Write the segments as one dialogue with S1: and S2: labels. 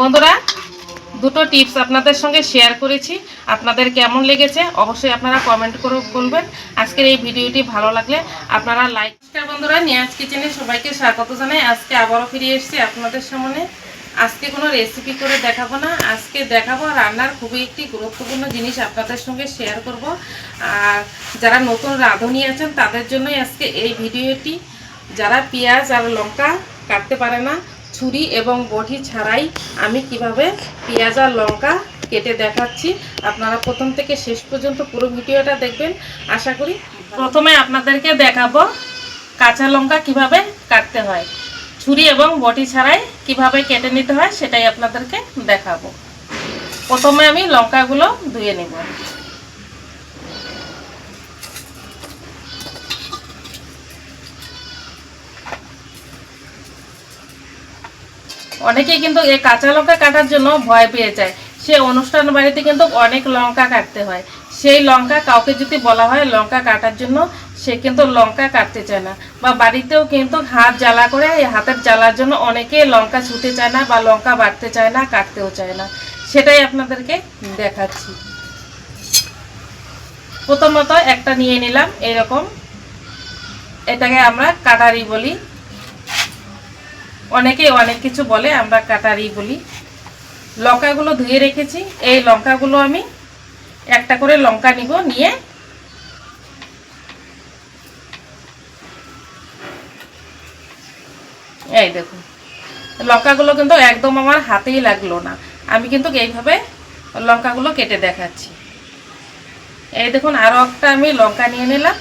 S1: বন্ধুরা, দুটো টিপস আপনাদের সঙ্গে শেয়ার করেছি। আপনাদের কেমন লেগেছে অবশ্যই আপনারা কমেন্ট করে বলবেন। আজকের এই ভিডিওটি ভালো লাগলে আপনারা লাইক নমস্কার বন্ধুরা, নিয়াজ কিচেনে সবাইকে স্বাগত জানাই। আজকে আবারও ফিরে এসেছি আপনাদের সামনে। আজকে কোনো রেসিপি করে দেখাবো না। আজকে দেখাবো রান্নার খুবই একটি গুরুত্বপূর্ণ জিনিস আপনাদের সঙ্গে শেয়ার করব। আর যারা নতুন রাঁধুনি আছেন, তাদের জন্যই আজকে এই ভিডিওটি। যারা পেঁয়াজ আর লঙ্কা কাটতে পারে না ছুরি এবং বটি ছাড়াই আমি কীভাবে পেঁয়াজ আর লঙ্কা কেটে দেখাচ্ছি, আপনারা প্রথম থেকে শেষ পর্যন্ত পুরো ভিডিওটা দেখবেন। আশা করি প্রথমে আপনাদেরকে দেখাবো কাঁচা লঙ্কা কীভাবে কাটতে হয়। ছুরি এবং বটি ছাড়াই কীভাবে কেটে নিতে হয়, সেটাই আপনাদেরকে দেখাবো। প্রথমে আমি লঙ্কাগুলো ধুয়ে নেব। অনেকেই কিন্তু এই কাঁচা লঙ্কা কাটার জন্য ভয় পেয়ে যায়। সে অনুষ্ঠান বাড়িতে কিন্তু অনেক লঙ্কা কাটতে হয়। সেই লঙ্কা কাউকে যদি বলা হয় লঙ্কা কাটার জন্য, সে কিন্তু লঙ্কা কাটতে চায় না। বা বাড়িতেও কিন্তু হাত জ্বালা করে, এই হাতের জ্বালার জন্য অনেকে লঙ্কা ছুটে চায় না বা লঙ্কা বাটতে চায় না, কাটতেও চায় না। সেটাই আপনাদেরকে দেখাচ্ছি। প্রথমত একটা নিয়ে নিলাম, এরকম। এটাকে আমরা কাটারি বলি। অনেকে অনেক কিছু বলে, আমরা কাটারি বলি। লঙ্কাগুলো ধুয়ে রেখেছি। এই লঙ্কাগুলো আমি একটা করে লঙ্কা নিব, নিয়ে এই দেখুন, লঙ্কাগুলো কিন্তু একদম আমার হাতেই লাগল না। আমি কিন্তু এইভাবে লঙ্কাগুলো কেটে দেখাচ্ছি। এই দেখুন আরও একটা আমি লঙ্কা নিয়ে নিলাম,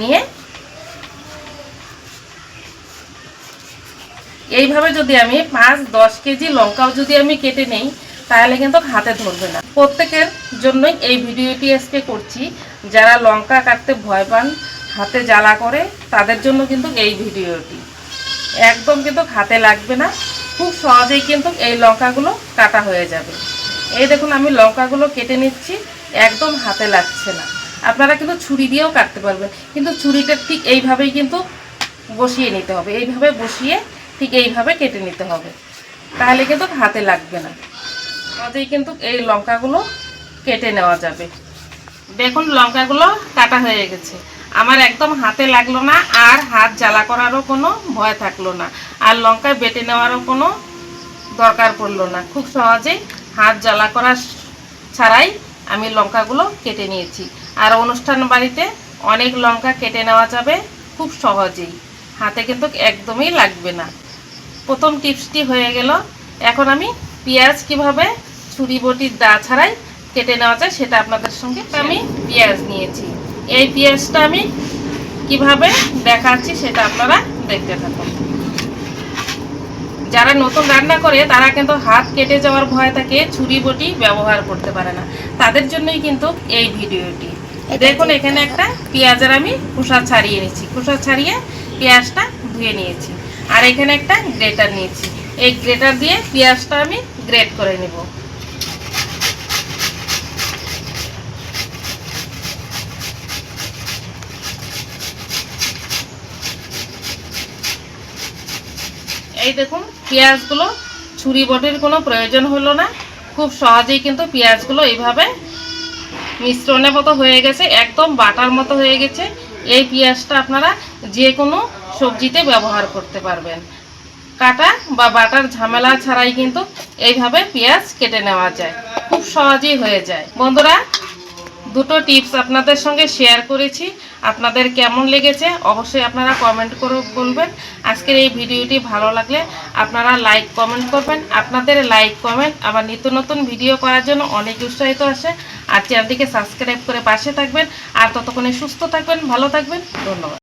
S1: নিয়ে এইভাবে যদি আমি পাঁচ, দশ কেজি লঙ্কাও যদি আমি কেটে নেই, তাহলে কিন্তু হাতে ধরবে না। প্রত্যেকের জন্যই এই ভিডিওটি আজকে করছি। যারা লঙ্কা কাটতে ভয় পান, হাতে জ্বালা করে, তাদের জন্য কিন্তু এই ভিডিওটি। একদম কিন্তু হাতে লাগবে না। খুব সহজেই কিন্তু এই লঙ্কাগুলো কাটা হয়ে যাবে। এই দেখুন, আমি লঙ্কাগুলো কেটে নিচ্ছি। একদম হাতে লাগছে না। আপনারা কিন্তু ছুরি দিয়েও কাটতে পারবেন। কিন্তু ছুরিটা ঠিক এইভাবেই কিন্তু বসিয়ে নিতে হবে। এইভাবে বসিয়ে ঠিক এইভাবে কেটে নিতে হবে। তাহলে কিন্তু হাতে লাগবে না। সহজেই কিন্তু এই লঙ্কাগুলো কেটে নেওয়া যাবে। দেখুন, লঙ্কাগুলো কাটা হয়ে গেছে। আমার একদম হাতে লাগল না, আর হাত জ্বালা করারও কোনো ভয় থাকল না। আর লঙ্কা বেটে নেওয়ারও কোনো দরকার পড়ল না। খুব সহজেই হাত জ্বালা করা ছাড়াই আমি লঙ্কাগুলো কেটে নিয়েছি। আর অনুষ্ঠান বাড়িতে অনেক লঙ্কা কেটে নেওয়া যাবে খুব সহজেই। হাতে কিন্তু একদমই লাগবে না। প্রথম টিপসটি হয়ে গেল। এখন আমি পেঁয়াজ কীভাবে ছুরি বটির দা ছাড়াই কেটে নেওয়া যায় সেটা আপনাদের সঙ্গে আমি পেঁয়াজ নিয়েছি। এই পেঁয়াজটা আমি কীভাবে দেখাচ্ছি সেটা আপনারা দেখতে থাকুন। যারা নতুন রান্না করে তারা কিন্তু হাত কেটে যাওয়ার ভয় থাকে ছুরি বটি ব্যবহার করতে পারে না। তাদের জন্যই কিন্তু এই ভিডিওটি। দেখুন এখানে একটা পেঁয়াজের আমি খোসা ছাড়িয়ে নিচ্ছি। খোসা ছাড়িয়ে পেঁয়াজটা ধুয়ে নিয়েছি। আর এখানে একটা গ্রেটার নিয়েছি। এই গ্রেটার দিয়ে পেঁয়াজটা আমি গ্রেট করে নেব। এই দেখুন, পেঁয়াজগুলো ছুরি বটির কোনো প্রয়োজন হলো না। খুব সহজেই কিন্তু পেঁয়াজগুলো এইভাবে মিশ্রণের মতো হয়ে গেছে, একদম বাটার মতো হয়ে গেছে। এই পেঁয়াজটা আপনারা যে কোনো সবজিতে ব্যবহার করতে পারবেন। কাটা বা বাটার ঝামেলা ছাড়াই কিন্তু এইভাবে পেঁয়াজ কেটে নেওয়া যায়। খুব সহজেই হয়ে যায়। বন্ধুরা, দুটো টিপস আপনাদের সঙ্গে শেয়ার করেছি। আপনাদের কেমন লেগেছে অবশ্যই আপনারা কমেন্ট করে বলবেন। আজকের এই ভিডিওটি ভালো লাগলে আপনারা লাইক, কমেন্ট করবেন। আপনাদের লাইক, কমেন্ট আবার নিত্য নতুন ভিডিও করার জন্য অনেক উৎসাহিত আসে। আর চ্যানেলটিকে সাবস্ক্রাইব করে পাশে থাকবেন। আর ততক্ষণে সুস্থ থাকবেন, ভালো থাকবেন। ধন্যবাদ।